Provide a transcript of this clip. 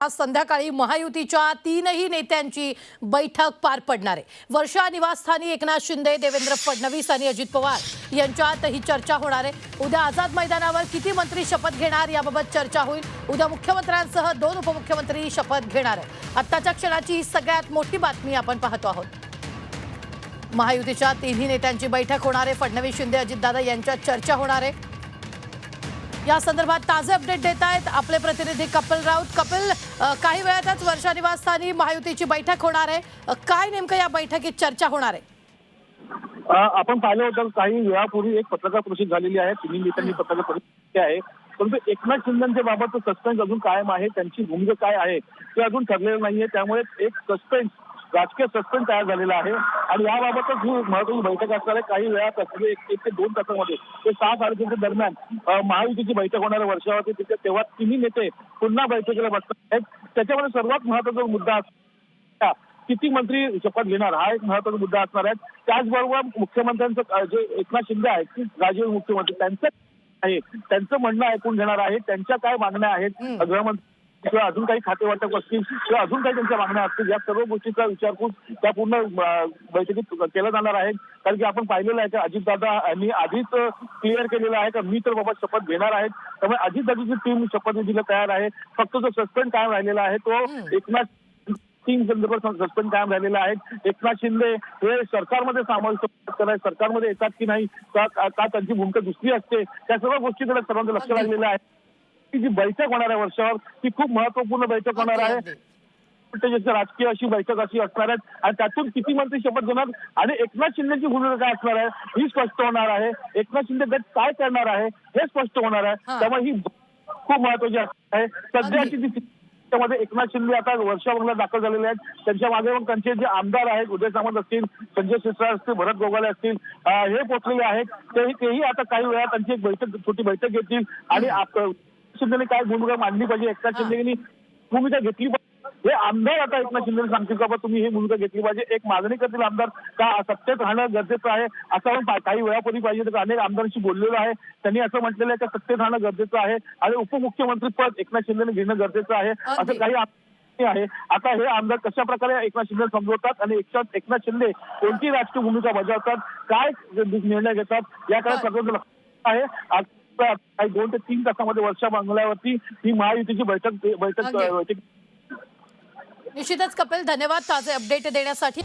आज संध्याकाळी महायुतीच्या तीनही नेत्यांची बैठक पार पडणार आहे. वर्षा निवासस्थानी एकनाथ शिंदे देवेंद्र फडणवीस आणि अजित पवार यांच्यात ही चर्चा होणार आहे. उद्या आझाद मैदानावर किती मंत्री शपथ घेणार याबाबत चर्चा होईल. उद्या मुख्यमंत्र्यांसह दोन उपमुख्यमंत्री शपथ घेणार आहे आत्ताच्या क्षणाची ही सगळ्यात मोठी बातमी आपण पाहतो आहोत. महायुतीच्या तिन्ही नेत्यांची बैठक होणार आहे. फडणवीस शिंदे अजितदादा यांच्यात चर्चा होणार आहे. या संदर्भात ताजे अपडेट देत आहेत आपले प्रतिनिधी कपिल राऊत. कपिल काही वेळातच वर्षा निवासस्थानी महायुतीची बैठक होणार आहे. काय नेमकं या बैठकीत चर्चा होणार आहे? आपण पाहिलं होतं काही वेळापूर्वी एक पत्रकार परिषद झालेली आहे. तिन्ही नेत्यांनी पत्रकार परिषद आहे. परंतु एकनाथ शिंदेच्या बाबत सस्पेन्स अजून कायम आहे. त्यांची भूमिका काय आहे ते अजून ठरलेलं नाहीये. त्यामुळे एक सस्पेन्स राजकीय सस्पेन्स तयार झालेला आहे. आणि याबाबतच ही महत्वाची बैठक असणार आहे. काही वेळात असलेली एक ते दोन तासामध्ये ते सहा साडेतीनच्या दरम्यान महायुतीची बैठक होणार आहे वर्षावरती तिथे तेव्हा तिन्ही नेते पुन्हा बैठकीला बसणार आहेत. त्याच्यामध्ये सर्वात महत्त्वाचा मुद्दा किती मंत्री शपथ घेणार हा एक महत्त्वाचा मुद्दा असणार आहे. त्याचबरोबर मुख्यमंत्र्यांचं जे एकनाथ शिंदे आहेत राजीव मुख्यमंत्री त्यांचं आहे. त्यांचं म्हणणं ऐकून घेणार आहे. त्यांच्या काय मागण्या आहेत. गृहमंत्री किंवा अजून काही खाते वाटप असतील किंवा अजून काही त्यांच्या मागण्या असतील या सर्व गोष्टीचा विचारपूस त्या पूर्ण बैठकीत केला जाणार आहे. कारण की आपण पाहिलेलं आहे की अजितदादा यांनी आधीच क्लिअर केलेलं आहे का मी तर बाबा शपथ घेणार आहेत त्यामुळे अजितदादाची टीम शपथविधीला तयार आहे. फक्त जो सस्पेंड कायम राहिलेला आहे तो. एकनाथ तीन संदर्भात सस्पेंड कायम झालेला आहे. एकनाथ शिंदे हे सरकारमध्ये समाविष्ट करायचे सरकारमध्ये येतात की नाही का त्यांची भूमिका दुसरी असते. त्या सर्व गोष्टीकडे सर्वांचं लक्ष. लागलेलं आहे. ती जी बैठक होणार आहे वर्षावर ती खूप महत्त्वपूर्ण बैठक होणार आहे. राजकीय अशी बैठक अशी असणार आहे आणि त्यातून किती मंत्री शपथ घेणार? आणि एकनाथ शिंदेची भूमिका काय असणार आहे? ही स्पष्ट होणार आहे. एकनाथ शिंदे गट काय करणार आहे? हे स्पष्ट होणार. आहे. त्यामुळे ही खूप महत्वाची आहे. सध्याची जी त्यामध्ये एकनाथ शिंदे आता वर्षावरला दाखल झालेले आहेत. त्यांच्या मागे मग त्यांचे जे आमदार आहेत उदय सामंत असतील संजय शिरसाट असतील भरत गोगाले असतील हे पोचलेले आहेत. तेही तेही आता काही वेळा त्यांची एक बैठक छोटी बैठक घेतील. आणि शिंदेने काय भूमिका मांडली पाहिजे? एकनाथ. शिंदेनी भूमिका घेतली पाहिजे. हे आमदार आता एकनाथ शिंदे सांगतील का तुम्ही ही भूमिका घेतली पाहिजे? एक मागणी करतील आमदार का सत्तेत राहणं गरजेचं आहे? असं आपण काही वेळापूर्वी पाहिजे तर अनेक आमदारांशी बोललेलो आहे. त्यांनी असं म्हटलेलं आहे का सत्तेत राहणं गरजेचं आहे आणि उपमुख्यमंत्री पद एकनाथ शिंदेने घेणं गरजेचं आहे. असं. काही आहे. आता हे आमदार कशा प्रकारे एकनाथ शिंदे समजवतात आणि एकनाथ एकनाथ शिंदे कोणती राजकीय भूमिका बजावतात? काय निर्णय घेतात? याकडे लक्ष आहे. आज काही दोन ते तीन तासामध्ये वर्षा बंगल्यावरती ही महायुतीची बैठक बैठक ते- निश्चितच कपिल धन्यवाद ताजे अपडेट देण्यासाठी.